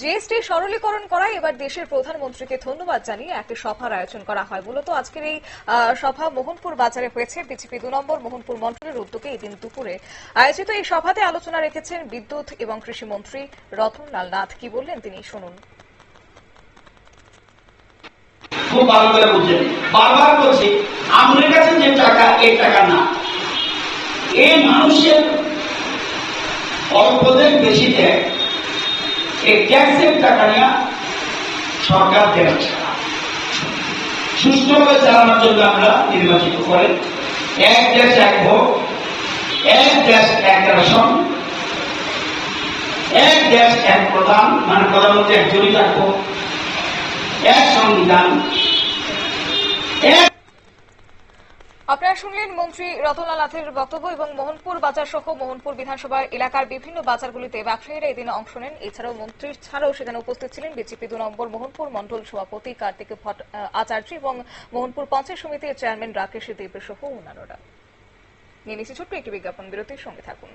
GST সরলীকরণ করায় এবার দেশের প্রধানমন্ত্রীকে ধন্যবাদ জানিয়ে একটি সভার আয়োজন করা হয়। মূলত আজকের এই সভা মোহনপুর বাজারে হয়েছে। বিজেপি দু নম্বর মোহনপুর মন্ডলের উদ্যোগে এই দিন দুপুরে আয়োজিত এই সভাতে আলোচনা রেখেছেন বিদ্যুৎ এবং কৃষিমন্ত্রী রতনলাল নাথ। কি বললেন তিনি শুনুন। বেশি দেয়। এই ট্যাক্সের টাকা নিয়ে সরকার ছাড়া সুষ্ঠুভাবে চালানোর জন্য আমরা নির্বাচিত করেন এক দেশ এক ভোট, এক দেশ এক রেশন এক দেশ এক প্রধান মানে প্রধানমন্ত্রী একজনই থাকব এক সংবিধান, এক আপনারা শুনলেন মন্ত্রী রতনলাল নাথের বক্তব্য এবং মোহনপুর বাজার সহ মোহনপুর বিধানসভার এলাকার বিভিন্ন বাজারগুলিতে ব্যবসায়ীরা এদিন অংশ নেন। এছাড়াও মন্ত্রী ছাড়াও সেখানে উপস্থিত ছিলেন বিজেপি দু নম্বর মোহনপুর মন্ডল সভাপতি কার্তিক ভট্ট আচার্য এবং মোহনপুর পঞ্চায়েত সমিতির চেয়ারম্যান রাকেশ দেব সহ অন্যান্যরা। নিয়ে নিচ্ছি ছোট্ট একটি বিজ্ঞাপন, বিরতির সঙ্গে থাকুন।